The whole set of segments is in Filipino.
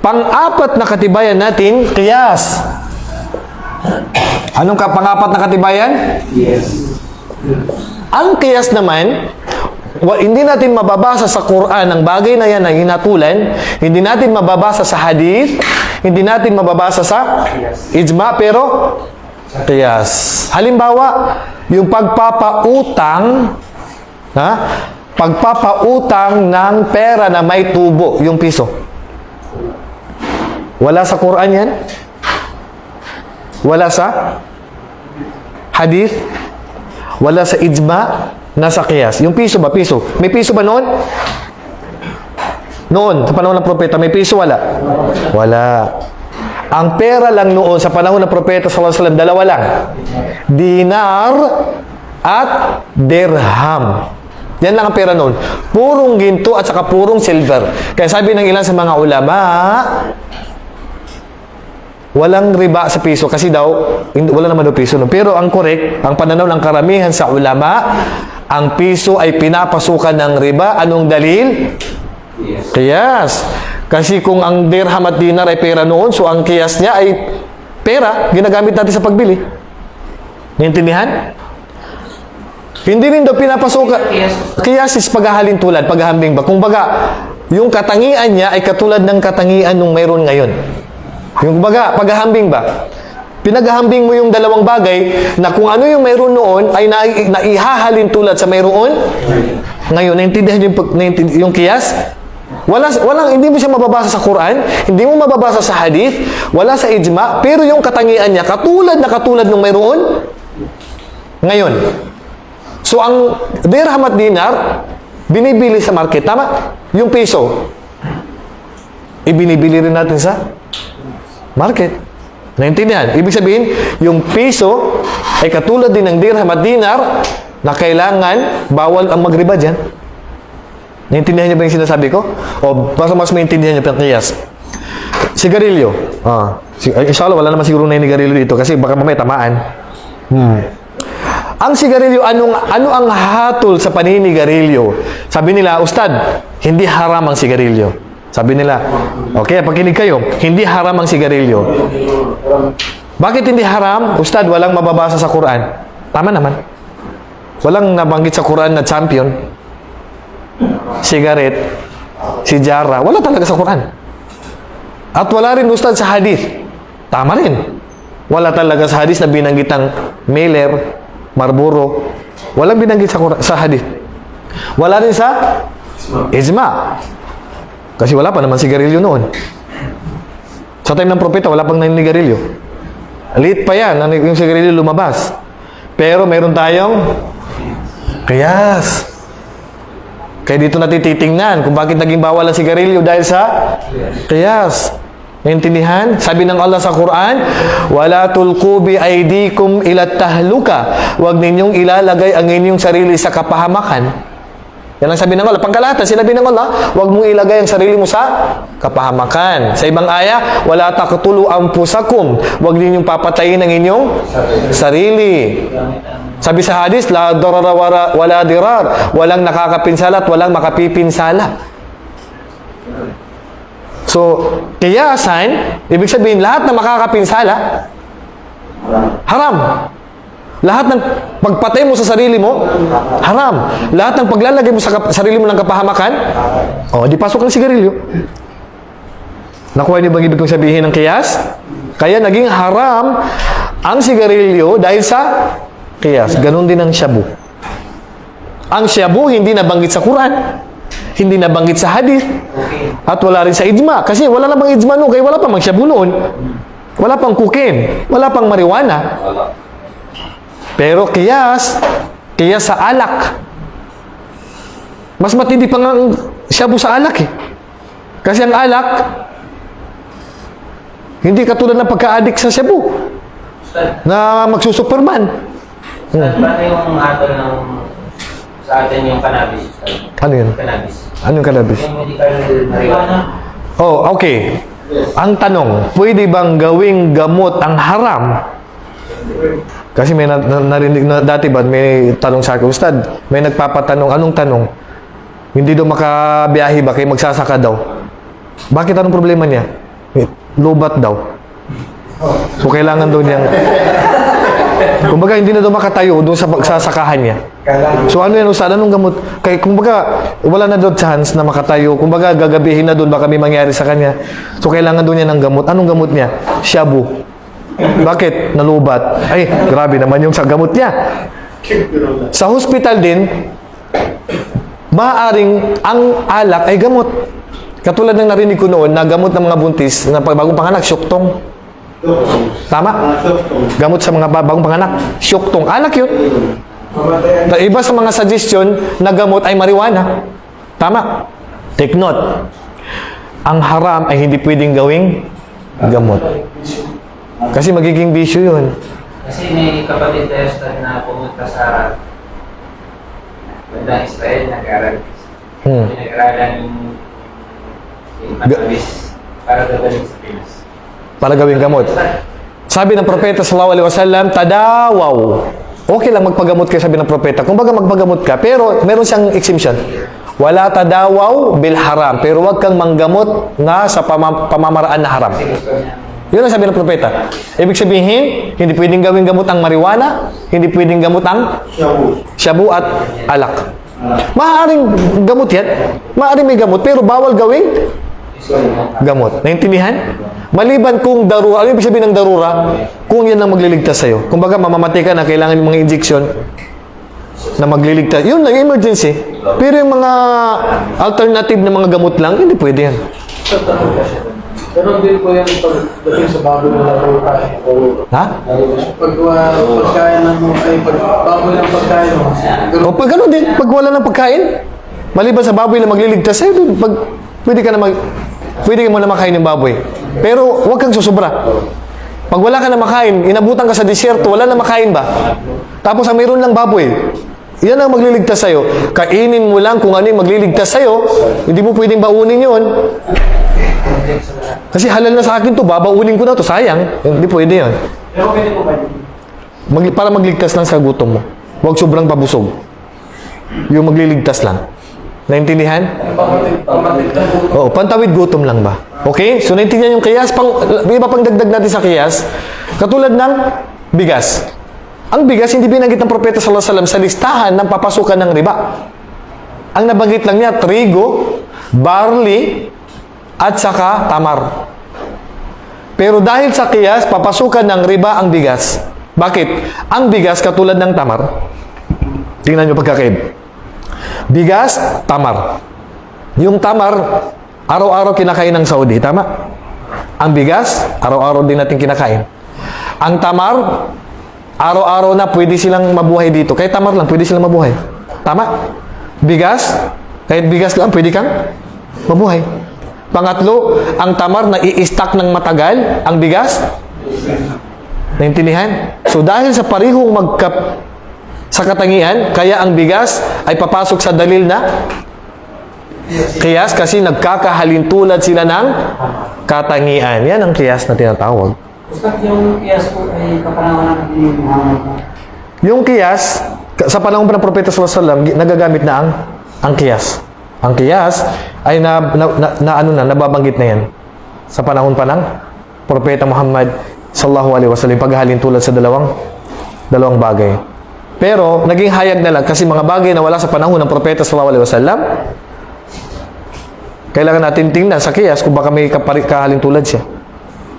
Pang-apat na katibayan natin, kiyas. Anong ka pang-apat na katibayan? Yes. Ang kiyas naman, wa- hindi natin mababasa sa Quran ang bagay na yan na hinatulan, hindi natin mababasa sa hadith, hindi natin mababasa sa ijma, pero kiyas. Halimbawa, yung pagpapautang, ha? Pagpapautang ng pera na may tubo, yung piso. Wala sa Quran yan? Wala sa hadith? Wala sa ijma, nasa kiyas. Yung piso ba? Piso. May piso ba noon? Noon, sa panahon ng propeta, may piso wala? Wala. Ang pera lang noon sa panahon ng propeta sallallahu alaihi wasallam, dalawa lang. Dinar at dirham. Yan lang ang pera noon. Purong ginto at saka purong silver. Kaya sabi ng ilan sa mga ulama, Walang riba sa piso kasi daw, wala naman daw piso. No? Pero ang correct, ang pananaw ng karamihan sa ulama, ang piso ay pinapasukan ng riba. Anong dalil? Yes. Kiyas. Kasi kung ang dirham at dinar ay pera noon, so ang kiyas niya ay pera, ginagamit natin sa pagbili. Naintindihan? Hindi rin daw pinapasukan. Kiyas is paghahalin tulad, paghahambing ba? Kung baga, yung katangian niya ay katulad ng katangian nung mayroon ngayon. Yung baga, paghahambing ba? Pinaghahambing mo yung dalawang bagay na kung ano yung mayroon noon ay na, naihahalin tulad sa mayroon ngayon. Naintindihan yung, naintindihan yung kiyas? Wala, walang, hindi mo siya mababasa sa Quran, hindi mo mababasa sa hadith, wala sa ijma, pero yung katangian niya, katulad na katulad nung mayroon ngayon. So, ang dirham at dinar, binibili sa market. Tama? Yung piso, ibinibili rin natin sa market. Naintindihan? Ibig sabihin, yung piso ay katulad din ng dirham at dinar na kailangan bawal ang magriba dyan. Naintindihan niyo ba yung sinasabi ko? O basta mas maintindihan niyo pa ang kiyas. Sigarilyo. Ah, si, ay, inshallah, wala naman siguro na nigarilyo dito kasi baka mamaya tamaan. Hmm. Ang sigarilyo, anong, ano ang hatol sa paninigarilyo? Sabi nila, Ustad, hindi haram ang sigarilyo. Sabi nila, okay, pakinig kayo, hindi haram ang sigarilyo. Bakit hindi haram? Ustad, walang mababasa sa Quran. Tama naman. Walang nabanggit sa Quran na champion. Sigaret, si Jara, wala talaga sa Quran. At wala rin ustad sa hadith. Tama rin. Wala talaga sa hadith na binanggit ang Miller, Marlboro. Walang binanggit sa, Quran, sa hadith. Wala rin sa ijma. Kasi wala pa naman sigarilyo noon. Sa time ng propeta, wala pang naninigarilyo. Late pa yan, ano yung sigarilyo lumabas. Pero meron tayong kiyas. Kaya dito natin titingnan kung bakit naging bawal ang sigarilyo dahil sa kiyas. Naintindihan? Sabi ng Allah sa Quran, Wala tulku bi aydikum ila tahluka. Huwag ninyong ilalagay ang inyong sarili sa kapahamakan. Yan ang sabi ng Allah. Pangkalahatan, sinabi ng Allah, huwag mong ilagay ang sarili mo sa kapahamakan. Sa ibang aya, wala taqtulu anfusakum. Huwag ninyong papatayin ang inyong sarili. Sabi sa hadis, la darara wala, dirar. Walang nakakapinsala at walang makapipinsala. So, kiyasan, ibig sabihin, lahat na makakapinsala, haram. Lahat ng pagpatay mo sa sarili mo, haram. Lahat ng paglalagay mo sa sarili mo ng kapahamakan, oh, di pasok ng sigarilyo. Nakuha niyo bang ibig kong sabihin ng kiyas? Kaya naging haram ang sigarilyo dahil sa kiyas. Ganon din ang shabu. Ang shabu hindi nabanggit sa Quran. Hindi nabanggit sa hadith. At wala rin sa ijma. Kasi wala namang ijma noon. Kaya wala pang magshabu noon. Wala pang kukim. Wala pang marijuana. Pero kiyas, kiyas sa alak. Mas matindi pa nga shabu sa alak eh. Kasi ang alak, hindi katulad ng pagka-addict sa shabu na magsusuperman. Ustad, paano yung hatol ng sa atin yung cannabis? Ano yun? Cannabis. Ano yung cannabis? Yung medical marijuana. Oh, okay. Ang tanong, pwede bang gawing gamot ang haram? Kasi may na, na- narinig na dati ba, may tanong sa akin, Ustad, may nagpapatanong, anong tanong? Hindi daw makabiyahe ba, kaya magsasaka daw. Bakit anong problema niya? Lubat daw. So, kailangan daw niyang... Kumbaga, hindi na daw makatayo doon sa pagsasakahan niya. So, ano yan, Ustad? Anong gamot? Kaya, kumbaga, wala na daw chance na makatayo. Kumbaga, gagabihin na doon, baka may mangyari sa kanya. So, kailangan doon niya ng gamot. Anong gamot niya? Shabu. Bakit? Nalubat. Ay, grabe naman yung sa gamot niya. Sa hospital din, maaaring ang alak ay gamot. Katulad ng narinig ko noon na gamot ng mga buntis na bagong panganak, syuktong. Tama? Gamot sa mga ba- bagong panganak, syuktong. Alak yun. Iba sa mga suggestion na gamot ay marijuana. Tama? Take note. Ang haram ay hindi pwedeng gawing gamot. Kasi magiging bisyo yun. Kasi may kapatid tayo Ustad, na pumunta sa bandang Israel, nag-aaral. Hmm. Pinag-aralan yung yung cannabis para dadalhin sa Pinas. Para gawing gamot. Sabi ng propeta sallallahu alaihi wasallam, tadawaw. Okay lang magpagamot kayo sabi ng propeta. Kung baga magpagamot ka, pero meron siyang exemption. Wala tadawaw bil haram. Pero wag kang manggamot na sa pama- pamamaraan na haram. Yun ang sabi ng propeta. Ibig sabihin, hindi pwedeng gawing gamot ang marijuana, hindi pwedeng gamot ang shabu at alak. Maaaring gamot yan. Maaaring may gamot, pero bawal gawing gamot. Naintindihan? Maliban kung darura, ano ibig sabihin ng darura? Kung yan ang magliligtas sa'yo. Kung baga mamamatay ka na, kailangan yung mga injection na magliligtas. Yun lang, emergency. Pero yung mga alternative na mga gamot lang, hindi pwede yan. Ganon din po yan pagdating sa baboy na laro tayo. Ha? Pag uh, pagkain ng ay pag baboy ng pagkain mo. O pag ano din, pag wala ng pagkain, maliban sa baboy na magliligtas sa'yo, dun, pag, pwede ka na mag, pwede ka mo na makain ng baboy. Pero huwag kang susubra. Pag wala ka na makain, inabutan ka sa disyerto, wala na makain ba? Tapos ang mayroon lang baboy, yan ang magliligtas sa'yo. Kainin mo lang kung ano yung magliligtas sa'yo, hindi mo pwedeng baunin yon. Kasi halal na sa akin to, babaunin ko na to, sayang. Hindi pwede yon. Pero pwede po ba? Magli- para magligtas lang sa gutom mo. Huwag sobrang pabusog. Yung magliligtas lang. Naintindihan? Oo, pantawid gutom lang ba? Okay? So, naintindihan yung kiyas. Pang, iba pang dagdag natin sa kiyas. Katulad ng bigas. Ang bigas, hindi binanggit ng Propeta Sallallahu Alaihi Wasallam sa listahan ng papasukan ng riba. Ang nabanggit lang niya, trigo, barley, at saka tamar. Pero dahil sa kiyas, papasukan ng riba ang bigas. Bakit? Ang bigas katulad ng tamar. Tingnan nyo pagkakaib. Bigas, tamar. Yung tamar, araw-araw kinakain ng Saudi, tama? Ang bigas, araw-araw din natin kinakain. Ang tamar, araw-araw na pwede silang mabuhay dito. Kahit tamar lang, pwede silang mabuhay. Tama? Bigas, kahit bigas lang, pwede kang mabuhay. Pangatlo, ang tamar na i-stack ng matagal, ang bigas, naintindihan? So dahil sa parihong magkap sa katangian, kaya ang bigas ay papasok sa dalil na kiyas kasi nagkakahalintulad sila ng katangian. Yan ang kiyas na tinatawag. Ustad, yung kiyas po ay kapanawanan ni Muhammad. Yung kiyas, sa panahon pa ng Propeta Sallallahu Alaihi Wasallam, nagagamit na ang ang kiyas. Ang kiyas ay na, na, na, na ano na, nababanggit na yan. Sa panahon pa ng Propeta Muhammad Sallallahu Alaihi Wasallam, paghahalintulad sa dalawang dalawang bagay. Pero, naging hayag na lang kasi mga bagay na wala sa panahon ng Propeta Sallallahu Alaihi Wasallam, kailangan natin tingnan sa kiyas kung baka may kapari, kahalintulad siya.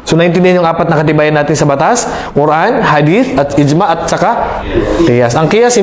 So, naintindihan yung apat na katibayan natin sa batas, Quran, Hadith, at Ijma, at saka Qiyas. Ang Qiyas,